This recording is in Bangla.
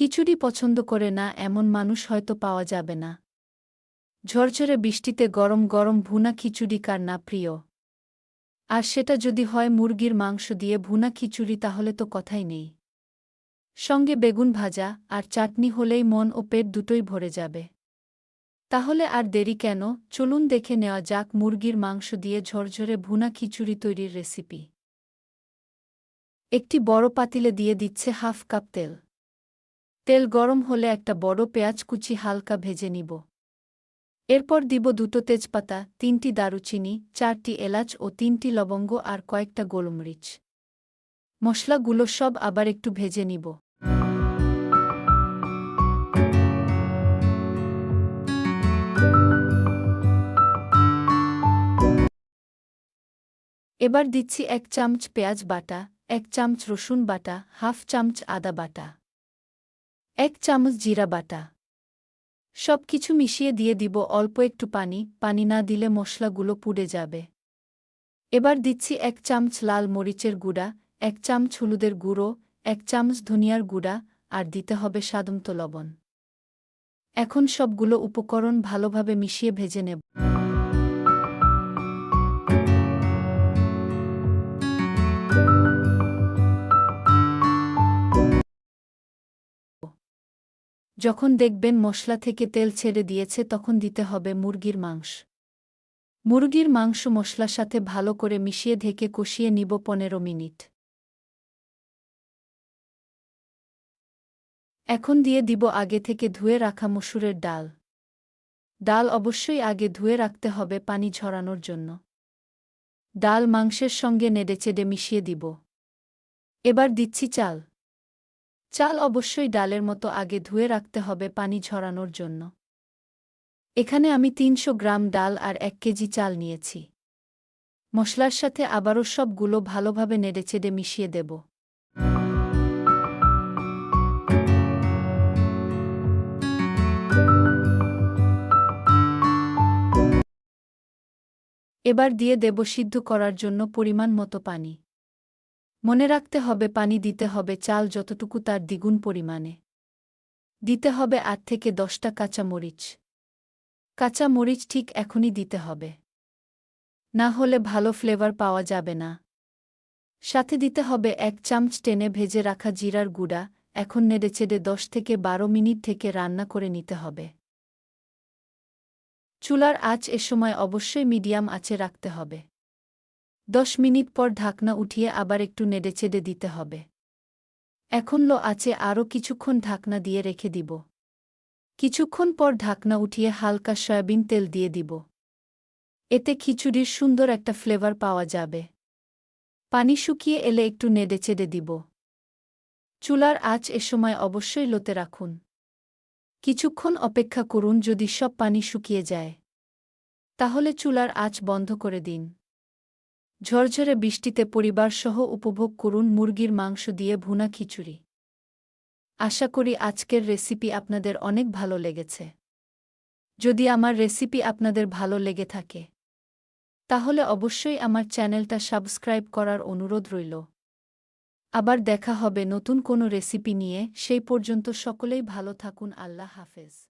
খিচুড়ি পছন্দ করে না, এমন মানুষ হয়তো পাওয়া যাবে না। ঝরঝরে বৃষ্টিতে গরম গরম ভুনা খিচুড়ি কার না প্রিয়? আর সেটা যদি হয় মুরগির মাংস দিয়ে ভুনা খিচুড়ি, তাহলে তো কথাই নেই। সঙ্গে বেগুন ভাজা আর চাটনি হলেই মন ও পেট দুটোই ভরে যাবে। তাহলে আর দেরি কেন? চলুন দেখে নেওয়া যাক মুরগির মাংস দিয়ে ঝরঝরে ভুনা খিচুড়ি তৈরির রেসিপি। একটি বড় পাতিলে দিয়ে দিচ্ছে হাফ কাপ তেল। তেল গরম হলে একটা বড় পেঁয়াজ কুচি হালকা ভেজে নিব। এরপর দিব দুটো তেজপাতা, তিনটি দারুচিনি, চারটি এলাচ ও তিনটি লবঙ্গ আর কয়েকটা গোলমরিচ। মশলাগুলো সব আবার একটু ভেজে নিব। এবার দিচ্ছি এক চামচ পেঁয়াজ বাটা, এক চামচ রসুন বাটা, হাফ চামচ আদা বাটা। এক চামচ জিরা বাটা। সব কিছু মিশিয়ে দিয়ে দিব অল্প একটু পানি পানি না দিলে মশলাগুলো পুড়ে যাবে। এবার দিচ্ছি এক চামচ লাল মরিচের গুঁড়া, এক চামচ হলুদের গুঁড়ো, এক চামচ ধনিয়ার গুঁড়া, আর দিতে হবে সাদমত লবণ। এখন সবগুলো উপকরণ ভালোভাবে মিশিয়ে ভেজে নেব। যখন দেখবেন মশলা থেকে তেল ছেড়ে দিয়েছে, তখন দিতে হবে মুরগির মাংস। মুরগির মাংস মশলার সাথে ভালো করে মিশিয়ে ঢেকে কষিয়ে নিব পনেরো মিনিট। এখন দিয়ে দিব আগে থেকে ধুয়ে রাখা মসুরের ডাল। ডাল অবশ্যই আগে ধুয়ে রাখতে হবে পানি ঝরানোর জন্য। ডাল মাংসের সঙ্গে নেড়েচেড়ে মিশিয়ে দিব। এবার দিচ্ছি চাল। চাল অবশ্যই ডালের মতো আগে ধুয়ে রাখতে হবে পানি ঝরানোর জন্য। এখানে আমি তিনশো গ্রাম ডাল আর এক কেজি চাল নিয়েছি। মশলার সাথে আবারও সবগুলো ভালোভাবে নেড়েচেড়ে মিশিয়ে দেব। এবার দিয়ে দেব সিদ্ধ করার জন্য পরিমাণ মতো পানি। মনে রাখতে হবে, পানি দিতে হবে, চাল যতটুকু তার দ্বিগুণ পরিমাণে। দিতে হবে আট থেকে দশটা কাঁচা মরিচ। কাঁচা মরিচ ঠিক এখনই দিতে হবে। না হলে ভালো ফ্লেভার পাওয়া যাবে না। সাথে দিতে হবে এক চামচ টেনে ভেজে রাখা জিরার গুঁড়া, এখন নেড়েচেড়ে দশ থেকে বারো মিনিট থেকে রান্না করে নিতে হবে। চুলার আঁচ এ সময় অবশ্যই মিডিয়াম আঁচে রাখতে হবে। দশ মিনিট পর ঢাকনা উঠিয়ে আবার একটু নেড়েচেড়ে দিতে হবে। এখন লো আছে আরও কিছুক্ষণ ঢাকনা দিয়ে রেখে দিব। কিছুক্ষণ পর ঢাকনা উঠিয়ে হালকা সয়াবিন তেল দিয়ে দিব। এতে খিচুড়ির সুন্দর একটা ফ্লেভার পাওয়া যাবে। পানি শুকিয়ে এলে একটু নেড়েচেড়ে দিব। চুলার আঁচ এ সময় অবশ্যই লোতে রাখুন। কিছুক্ষণ অপেক্ষা করুন যদি সব পানি শুকিয়ে যায়। তাহলে চুলার আঁচ বন্ধ করে দিন। ঝরঝরে বৃষ্টিতে পরিবারসহ উপভোগ করুন মুরগির মাংস দিয়ে ভুনা খিচুড়ি। আশা করি আজকের রেসিপি আপনাদের অনেক ভালো লেগেছে। যদি আমার রেসিপি আপনাদের ভালো লেগে থাকে, তাহলে অবশ্যই আমার চ্যানেলটা সাবস্ক্রাইব করার অনুরোধ রইল। আবার দেখা হবে নতুন কোনো রেসিপি নিয়ে, সেই পর্যন্ত সকলেই ভালো থাকুন, আল্লাহ হাফেজ।